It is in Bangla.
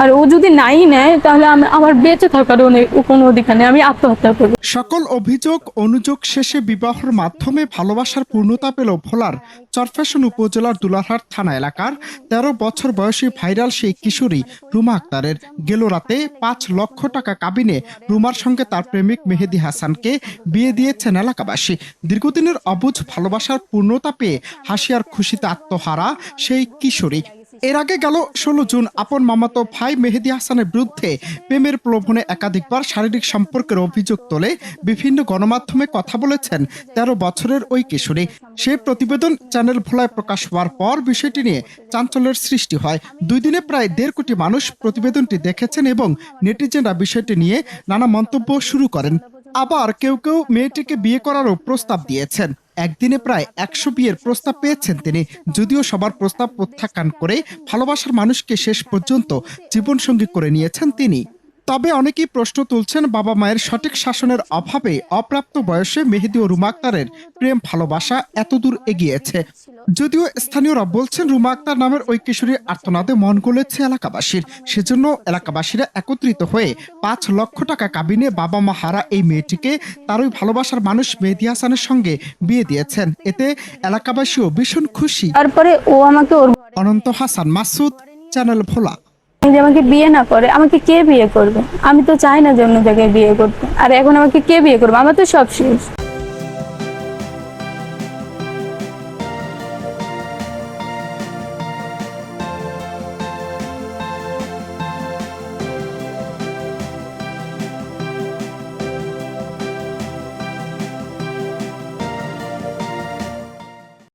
আর ও যদি নাই নেয়, তাহলে আমি আমার বেঁচে থাকার কোনো অধিকার নেই, আমি আত্মহত্যা করব। সকল অভিযোগ, অনুযোগ শেষে বিবাহের মাধ্যমে ভালোবাসার পূর্ণতা পেল ভোলার চরফ্যাশন উপজেলার দুলারহাট থানা এলাকার তেরো বছর বয়সী ভাইরাল সেই কিশোরী রুমা আক্তারের। গেল রাতে পাঁচ লক্ষ টাকা কাবিনে রুমার সঙ্গে তার প্রেমিক মেহেদি হাসানকে বিয়ে দিয়েছেন এলাকাবাসী। দীর্ঘদিনের অবুঝ ভালোবাসার পূর্ণতা পেয়ে হাসি আর খুশিতে আত্মহারা সেই কিশোরী। এর আগে গেল ষোলো জুন আপন মামাতো ভাই মেহেদি হাসানের বিরুদ্ধে প্রেমের প্রলোভনে একাধিকবার শারীরিক সম্পর্কের অভিযোগ তোলে বিভিন্ন গণমাধ্যমে কথা বলেছেন তেরো বছরের ওই কিশোরী। সে প্রতিবেদন চ্যানেল ভোলায় প্রকাশ হওয়ার পর বিষয়টি নিয়ে চাঞ্চল্যের সৃষ্টি হয়। দুই দিনে প্রায় দেড় কোটি মানুষ প্রতিবেদনটি দেখেছেন এবং নেটিজেনরা বিষয়টি নিয়ে নানা মন্তব্য শুরু করেন। আবার কেউ কেউ মেয়েটিকে বিয়ে করারও প্রস্তাব দিয়েছেন। একদিনে প্রায় একশো বিয়ের প্রস্তাব পেয়েছেন তিনি। যদিও সবার প্রস্তাব প্রত্যাখ্যান করে ভালোবাসার মানুষকে শেষ পর্যন্ত জীবনসঙ্গী করে নিয়েছেন তিনি। তবে অনেকেই প্রশ্ন তুলছেন বাবা মায়ের সঠিক শাসনের অভাবে অপ্রাপ্ত বয়সে মেহেদি ও রুমা আক্তারের প্রেম ভালোবাসা এতদূর এগিয়েছে। যদিও স্থানীয়রা বলছেন রুমা আক্তার নামের ওই কিশোরীর আর্তনাদে মন গলেছে এলাকাবাসীর। সেজন্য এলাকাবাসীরা একত্রিত হয়ে পাঁচ লক্ষ টাকা কাবিনে বাবা মা হারা এই মেয়েটিকে তার ওই ভালোবাসার মানুষ মেহেদি হাসানের সঙ্গে বিয়ে দিয়েছেন। এতে এলাকাবাসীও ভীষণ খুশি। তারপরে ও আমাকে ওর অনন্ত হাসান মাসুদ চ্যানেল ভোলা। যে আমাকে বিয়ে না করে আমাকে কে বিয়ে করবে? আমি তো চাই না যে অন্য জায়গায় বিয়ে করতে। আর এখন আমাকে কে বিয়ে করবে? আমার তো সব শেষ।